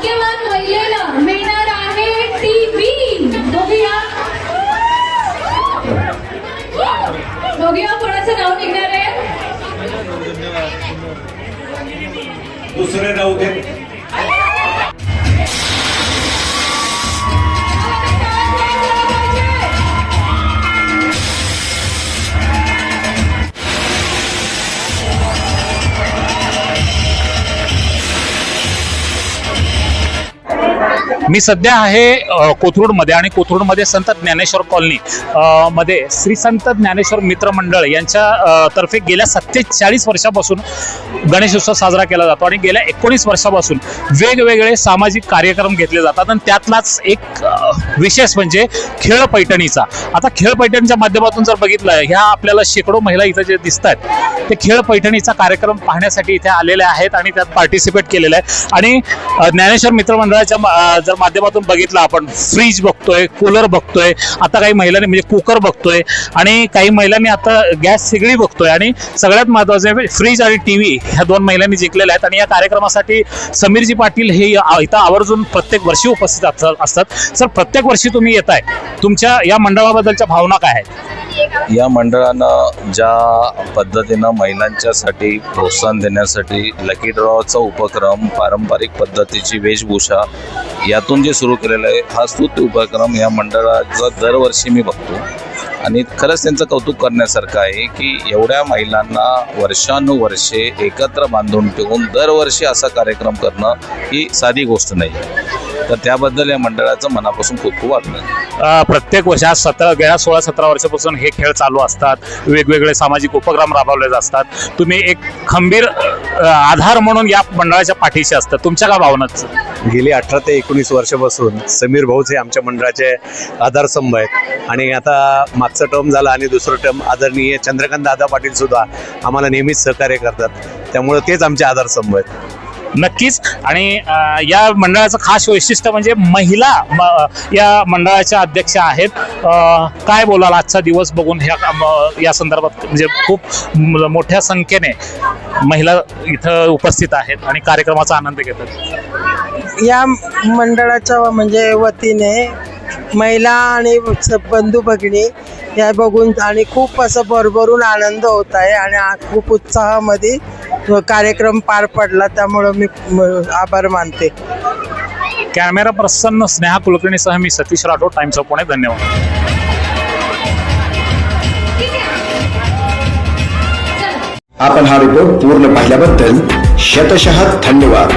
भाग्यवान महिलेला मिळणार आहे टीव्ही बघूया बघूया कोणाचं नाव निघणार आहे? दुसरे नाव दे मी सध्या आहे कोथरूडमध्ये आणि कोथरूडमध्ये संत ज्ञानेश्वर कॉलनी मध्ये श्री संत ज्ञानेश्वर मित्र मंडळ यांच्या तर्फे गेल्या सत्तेचाळीस वर्षापासून गणेशोत्सव साजरा केला जातो आणि गेल्या एकोणीस वर्षापासून वेगवेगळे सामाजिक कार्यक्रम घेतले जातात आणि त्यातलाच एक विशेष म्हणजे खेळ पैठणीचा. आता खेळ पैठणीच्या माध्यमातून जर बघितलं ह्या आपल्याला शेकडो महिला इथं जे दिसत आहेत ते खेळ पैठणीचा कार्यक्रम पाहण्यासाठी इथे आलेले आहेत आणि त्यात पार्टिसिपेट केलेलं आहे. आणि ज्ञानेश्वर मित्र मंडळाच्या जर माध्यमातून बघितलं आपण फ्रीज बघतोय कूलर बघतोय आता काही महिलांनी म्हणजे कुकर बघतोय आणि काही महिलांनी आता गॅस सिगडी बघतोय. आणि सगळ्यात महत्वाचं म्हणजे फ्रीज आणि टीव्ही ह्या दोन महिलांनी जिंकलेल्या आहेत. आणि या कार्यक्रमासाठी समीरजी पाटील हे इथं आवर्जून प्रत्येक वर्षी उपस्थित असतात- असतात. सर प्रत्येक वर्षी तुम्ही येत आहे. तुमच्या या मंडळाबद्दलच्या भावना काय आहेत? या मंडळानं ज्या पद्धतीनं महिलांच्यासाठी प्रोत्साहन देण्यासाठी लकी ड्रॉचा उपक्रम पारंपरिक पद्धतीची वेशभूषा यातून जे सुरू केलेलं आहे हा स्तुत्य उपक्रम या मंडळाचा दरवर्षी मी बघतो. आणि खरंच त्यांचं कौतुक करण्यासारखं आहे की एवढ्या महिलांना वर्षानुवर्षे एकत्र बांधून ठेवून दरवर्षी असा कार्यक्रम करणं ही साधी गोष्ट नाही. तर त्याबद्दल या मंडळाचं मनापासून खूप खूप अभिनंदन. प्रत्येक वर्षी आज सतरा गेल्या सोळा सतरा वर्षापासून हे खेळ चालू असतात. वेगवेगळे सामाजिक उपक्रम राबवले असतात तुम्ही एक खंबीर आधार म्हणून या मंडळाच्या पाठीशी असतात तुमच्या काय भावनाच? गेली अठरा ते एकोणीस वर्षापासून समीर भाऊच हे आमच्या मंडळाचे आधारस्तंभ आहेत. आणि आता मागचं टर्म झाला आणि दुसरं टर्म आदरणीय चंद्रकांत दादा पाटील सुद्धा आम्हाला नेहमीच सहकार्य करतात. त्यामुळे तेच आमचे आधारस्तंभ आहेत. नक्कीच. आणि या मंडळाचं खास वैशिष्ट्य म्हणजे महिला म- या मंडळाच्या अध्यक्ष आहेत. काय बोलाल आजचा दिवस बघून ह्या या संदर्भात? म्हणजे खूप मोठ्या संख्येने महिला इथं उपस्थित आहेत आणि कार्यक्रमाचा आनंद घेतात. या मंडळाच्या म्हणजे वतीने महिला आणि बंधू भगिनी या बघून आणि खूप असं भरभरून आनंद होत आहे आणि खूप उत्साहामध्ये कार्यक्रम पार पडला त्यामुळं मी आभार मानते. कॅमेरा प्रसन्न स्नेहा कुलकर्णीसह मी सतीश राठोड टाइम्स ऑफ पुणे धन्यवाद. आपण हा रिपोर्ट पूर्ण पाहिल्याबद्दल शतशः धन्यवाद.